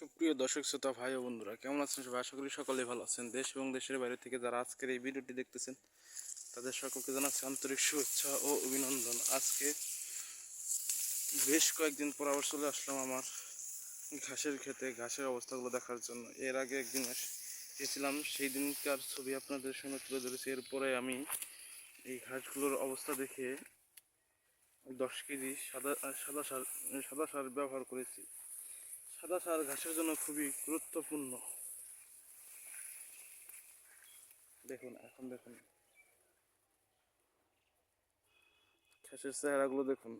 সুপ্রিয় দর্শক, শ্রোতা, ভাই ও বন্ধুরা, কেমন আছেন সবাই? আশা করি সকলে ভালো আছেন। দেশ এবং দেশের বাইরে থেকে যারা আজকের এই ভিডিওটি দেখতেছেন, তাদের সকলকে জানাচ্ছি আন্তরিক শুভেচ্ছা ও অভিনন্দন। আজকে বেশ কয়েকদিন পর আবার চলে আসলাম আমার ঘাসের খেতে ঘাসের অবস্থাগুলো দেখার জন্য। এর আগে একদিন এস- এসেছিলাম সেই দিনকার ছবি আপনাদের সঙ্গে তুলে ধরেছি। এরপরে আমি এই ঘাসগুলোর অবস্থা দেখে দশ কেজি সাদা সাদা সার সাদা সার ব্যবহার করেছি। সাদা সার ঘাসের জন্য খুবই গুরুত্বপূর্ণ। দেখুন এখন দেখুন। ঘাসের চেহারাগুলো দেখুন।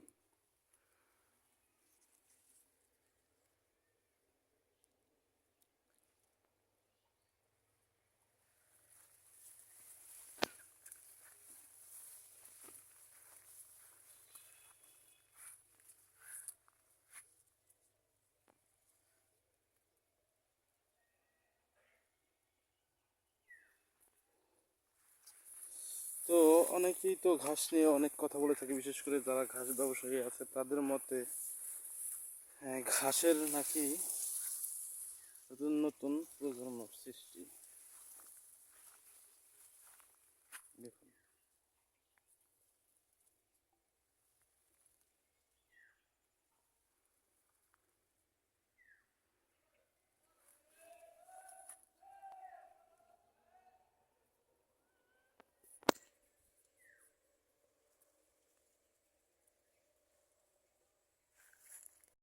অনেকেই তো ঘাস নিয়ে অনেক কথা বলে থাকে, বিশেষ করে যারা ঘাস ব্যবসায়ী আছে, তাদের মতে হ্যাঁ, ঘাসের নাকি নতুন নতুন প্রজন্ম সৃষ্টি। দেখুন।